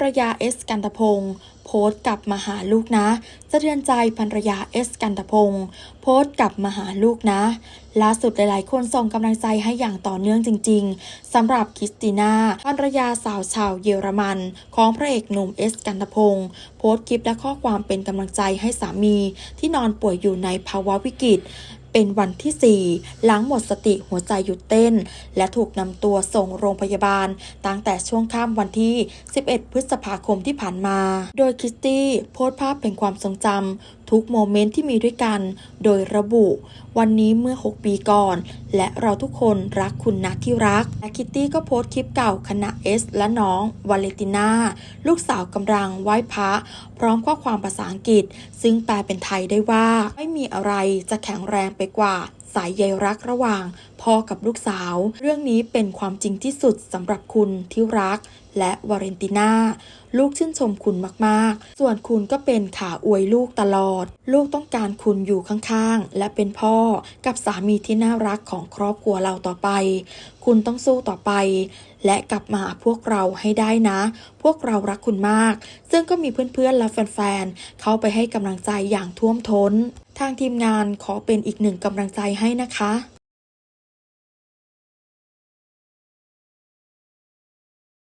ภรรยาเอสกันตพงศ์โพสต์กลับมาหาลูกนะสะเทือนใจภรรยาเอสกันตพงศ์โพสต์กลับมาหาลูกนะล่าสุดหลายๆ คนส่งกำลังใจให้อย่างต่อเนื่องจริง ๆสำหรับคริสติน่าภรรยาสาวชาวเยอรมัน ของพระเอกหนุ่มเอสกันตพงศ์โพสต์คลิปและข้อความเป็นกำลังใจให้สามีที่นอนป่วยอยู่ในภาวะวิกฤต เป็นวันที่ 4 หลังหมดสติหัวใจหยุดเต้น และถูกนำตัวส่งโรงพยาบาล ตั้งแต่ช่วงค่ำวันที่ 11 พฤษภาคมที่ผ่านมา โดยคิสตี้โพสต์ภาพเป็นความทรงจำทุกโมเมนต์ที่มีด้วยกัน โดยระบุ วันนี้เมื่อ 6 ปีก่อน และเราทุกคนรักคุณนะที่รัก และคิตตี้ก็โพสต์คลิปเก่าคณะเอสและน้องวาเลติน่าลูกสาวกำลังไหว้พระ พร้อมข้อความภาษาอังกฤษ ซึ่งแปลเป็นไทยได้ว่าไม่มีอะไรจะแข็งแรงไปกว่าสายใยรักระหว่างพ่อกับลูกสาว เรื่องนี้เป็นความจริงที่สุดสำหรับคุณที่รัก และวาเลนติน่า ลูกชื่นชมคุณมากๆ ส่วนคุณก็เป็นขาอวยลูกตลอด ลูกต้องการคุณอยู่ข้างๆ และเป็นพ่อกับสามีที่น่ารักของครอบครัวเราต่อไป คุณต้องสู้ต่อไป และกลับมาหาพวกเราให้ได้นะ พวกเรารักคุณมาก ซึ่งก็มีเพื่อนๆและแฟนๆเข้าไปให้กำลังใจอย่างท่วมท้น ทางทีมงานขอเป็นอีกหนึ่งกำลังใจให้นะคะ